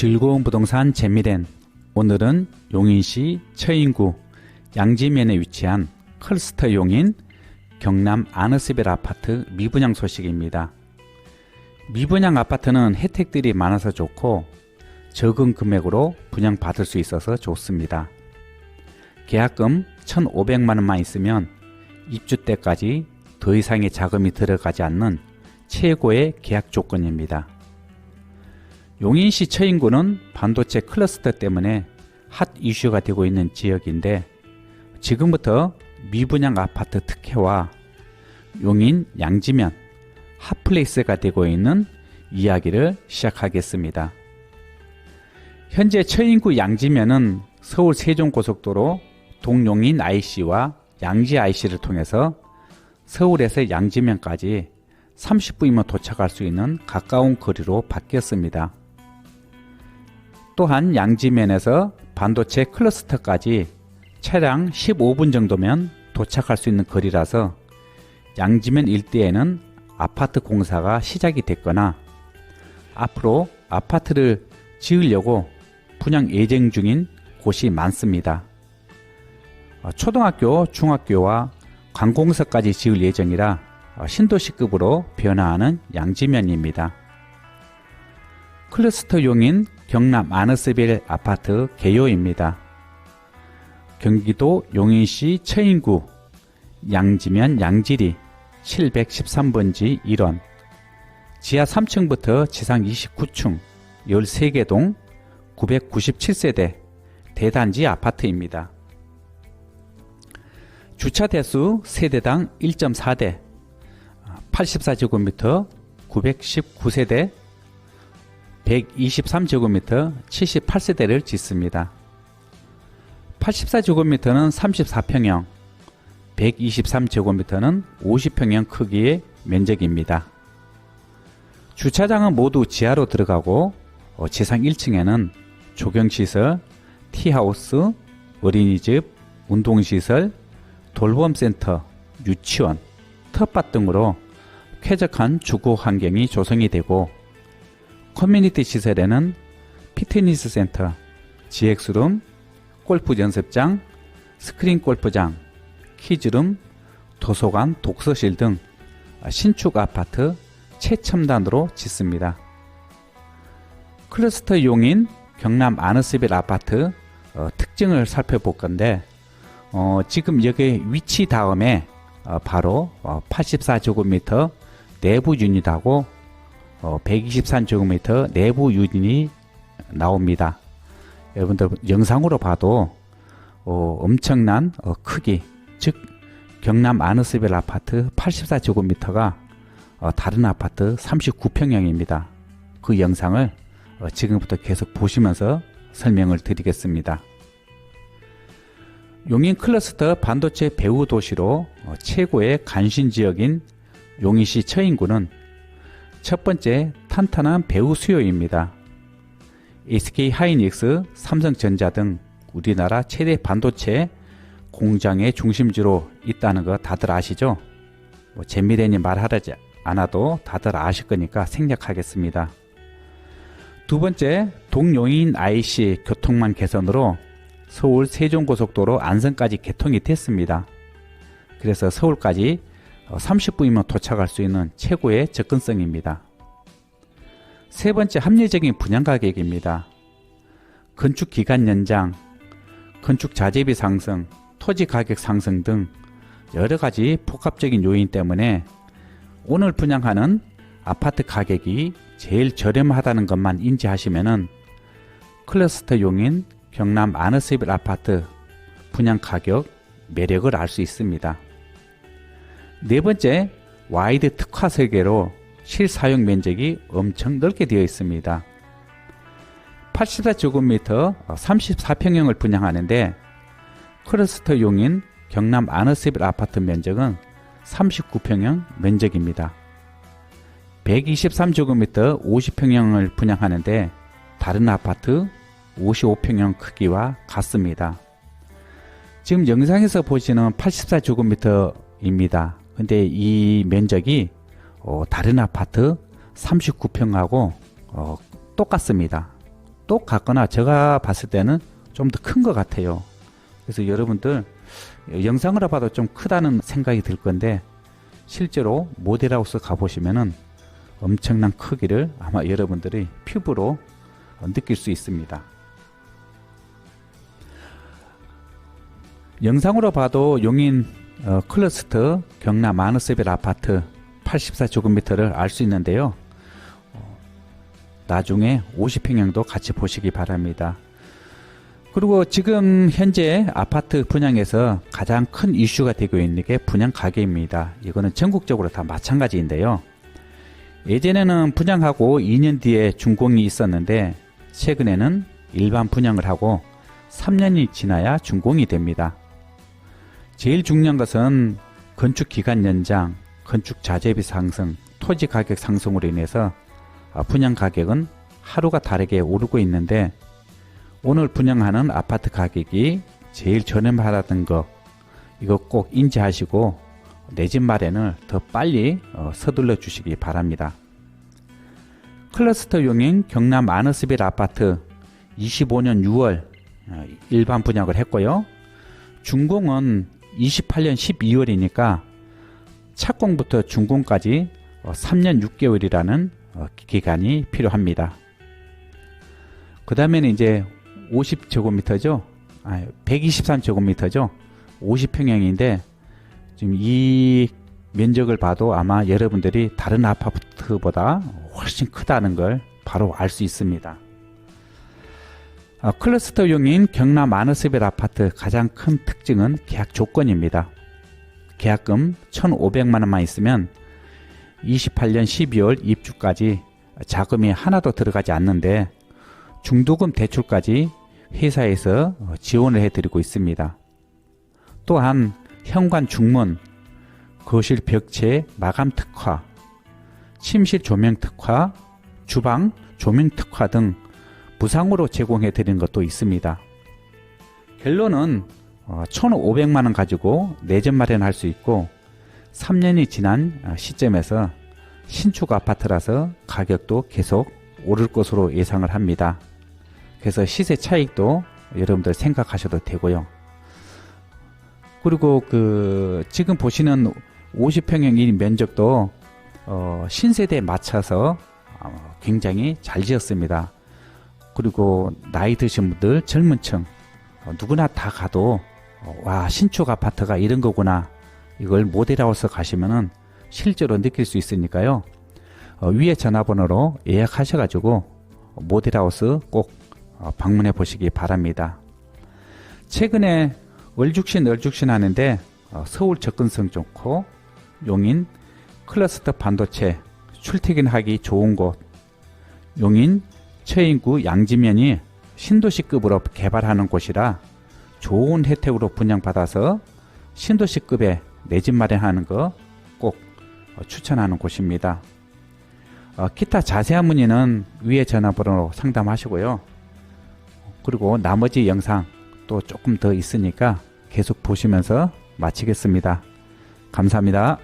즐거운 부동산 재미된 오늘은 용인시 처인구 양지면에 위치한 클스터 용인 경남 아너스빌 아파트 미분양 소식입니다. 미분양 아파트는 혜택들이 많아서 좋고 적은 금액으로 분양받을 수 있어서 좋습니다. 계약금 1,500만 원만 있으면 입주 때까지 더 이상의 자금이 들어가지 않는 최고의 계약 조건입니다. 용인시 처인구는 반도체 클러스터 때문에 핫 이슈가 되고 있는 지역인데 지금부터 미분양 아파트 특혜와 용인 양지면 핫플레이스가 되고 있는 이야기를 시작하겠습니다. 현재 처인구 양지면은 서울 세종고속도로 동용인 IC와 양지 IC를 통해서 서울에서 양지면까지 30분이면 도착할 수 있는 가까운 거리로 바뀌었습니다. 또한 양지면에서 반도체 클러스터까지 차량 15분 정도면 도착할 수 있는 거리라서 양지면 일대에는 아파트 공사가 시작이 됐거나 앞으로 아파트를 지으려고 분양 예정 중인 곳이 많습니다. 어, 초등학교, 중학교와 관공서까지 지을 예정이라 어, 신도시급으로 변화하는 양지면입니다. 클러스터용인 경남 아너스빌 아파트 개요입니다. 경기도 용인시 처인구 양지면 양지리 713번지 1원 지하 3층부터 지상 29층 13개 동 997세대 대단지 아파트입니다. 주차 대수 세대당 1.4대 84제곱미터 919세대 123제곱미터 78세대를 짓습니다. 84제곱미터는 34평형, 123제곱미터는 50평형 크기의 면적입니다. 주차장은 모두 지하로 들어가고 어, 지상 1층에는 조경시설, 티하우스, 어린이집, 운동시설, 돌봄센터, 유치원, 텃밭 등으로 쾌적한 주거 환경이 조성이 되고 커뮤니티 시설에는 피트니스 센터, 지엑스룸, 골프 연습장, 스크린 골프장, 키즈룸, 도서관, 독서실 등 신축 아파트 최첨단으로 짓습니다. 클러스터 용인 경남 아너스빌 아파트 어, 특징을 살펴볼 건데 어, 지금 여기 위치 다음에 어, 바로 84제곱미터 내부 유닛하고 123제곱미터 내부 유닛이 나옵니다. 여러분들 영상으로 봐도 어, 엄청난 어, 크기 즉 경남 아너스빌 아파트 84제곱미터가 어, 다른 아파트 39평형입니다. 그 영상을 어, 지금부터 계속 보시면서 설명을 드리겠습니다. 용인 클러스터 반도체 배후 도시로 어, 최고의 간신 지역인 용인시 처인구는 첫 번째 탄탄한 배후 수요입니다. SK 하이닉스, 삼성전자 등 우리나라 최대 반도체 공장의 중심지로 있다는 거 다들 아시죠? 뭐 재미되니 말하지 않아도 다들 아실 거니까 생략하겠습니다. 두 번째, 동용인 IC 교통망 개선으로 서울 세종고속도로 안성까지 개통이 됐습니다. 그래서 서울까지 30분이면 도착할 수 있는 최고의 접근성입니다. 세 번째 합리적인 분양 가격입니다. 건축 기간 연장, 건축 자재비 상승, 토지 가격 상승 등 여러 가지 복합적인 요인 때문에 오늘 분양하는 아파트 가격이 제일 저렴하다는 것만 인지하시면은 클러스터 용인 경남 아너스빌 아파트 분양 가격 매력을 알 수 있습니다. 네 번째, 와이드 특화 설계로 실사용 면적이 엄청 넓게 되어 있습니다. 84제곱미터 34평형을 분양하는데 클러스터용인 경남 아너스빌 아파트 면적은 39평형 면적입니다. 123제곱미터 50평형을 분양하는데 다른 아파트 55평형 크기와 같습니다. 지금 영상에서 보시는 84제곱미터입니다. 근데 이 면적이 어, 다른 아파트 39평하고 어, 똑같습니다. 똑같거나 제가 봤을 때는 좀 더 큰 것 같아요. 그래서 여러분들 영상으로 봐도 좀 크다는 생각이 들 건데 실제로 모델하우스 가보시면은 엄청난 크기를 아마 여러분들이 피부로 느낄 수 있습니다. 영상으로 봐도 용인 어, 클러스터 경남 마너스빌 아파트 84제곱미터를 알 수 있는데요. 어, 나중에 50평형도 같이 보시기 바랍니다. 그리고 지금 현재 아파트 분양에서 가장 큰 이슈가 되고 있는 게 분양 가격입니다. 이거는 전국적으로 다 마찬가지인데요. 예전에는 분양하고 2년 뒤에 준공이 있었는데 최근에는 일반 분양을 하고 3년이 지나야 준공이 됩니다. 제일 중요한 것은 건축 기간 연장, 건축 자재비 상승, 토지 가격 상승으로 인해서 아, 분양 가격은 하루가 다르게 오르고 있는데 오늘 분양하는 아파트 가격이 제일 저렴하다는 거 이거 꼭 인지하시고 내 집 마련을 더 빨리 어, 서둘러 주시기 바랍니다. 클러스터 용인 경남 아너스빌 아파트 25년 6월 어, 일반 분양을 했고요. 준공은 28년 12월이니까 착공부터 준공까지 3년 6개월이라는 어, 기간이 필요합니다. 그 다음에는 이제 50제곱미터죠. 아, 123제곱미터죠. 50평형인데 지금 이 면적을 봐도 아마 여러분들이 다른 아파트보다 훨씬 크다는 걸 바로 알 수 있습니다. 아, 클러스터용인 경남 아너스빌 아파트 가장 큰 특징은 계약 조건입니다. 계약금 1,500만 원만 있으면 28년 12월 입주까지 자금이 하나도 들어가지 않는데 중도금 대출까지 회사에서 지원을 해드리고 있습니다. 또한 현관 중문, 거실 벽체 마감 특화, 침실 조명 특화, 주방 조명 특화 등 무상으로 제공해 드리는 것도 있습니다. 결론은 1,500만 원 가지고 내전 마련할 수 있고 3년이 지난 시점에서 신축 아파트라서 가격도 계속 오를 것으로 예상을 합니다. 그래서 시세 차익도 여러분들 생각하셔도 되고요. 그리고 그 지금 보시는 50평형 1인 면적도 어 신세대에 맞춰서 어 굉장히 잘 지었습니다. 그리고 나이 드신 분들 젊은 층어 누구나 다 가도 어, 와 신축 아파트가 이런 거구나. 이걸 모델하우스 가시면은 실제로 느낄 수 있으니까요. 어, 위에 전화번호로 예약하셔가지고 모델하우스 꼭 어, 방문해 보시기 바랍니다. 최근에 얼죽신 얼죽신 하는데 어, 서울 접근성 좋고 용인 클러스터 반도체 출퇴근하기 좋은 곳. 용인 최인구 양지면이 신도시급으로 개발하는 곳이라 좋은 혜택으로 분양받아서 신도시급에 내 집 마련하는 거 꼭 추천하는 곳입니다. 어, 기타 자세한 문의는 위에 전화번호로 상담하시고요. 그리고 나머지 영상 또 조금 더 있으니까 계속 보시면서 마치겠습니다. 감사합니다.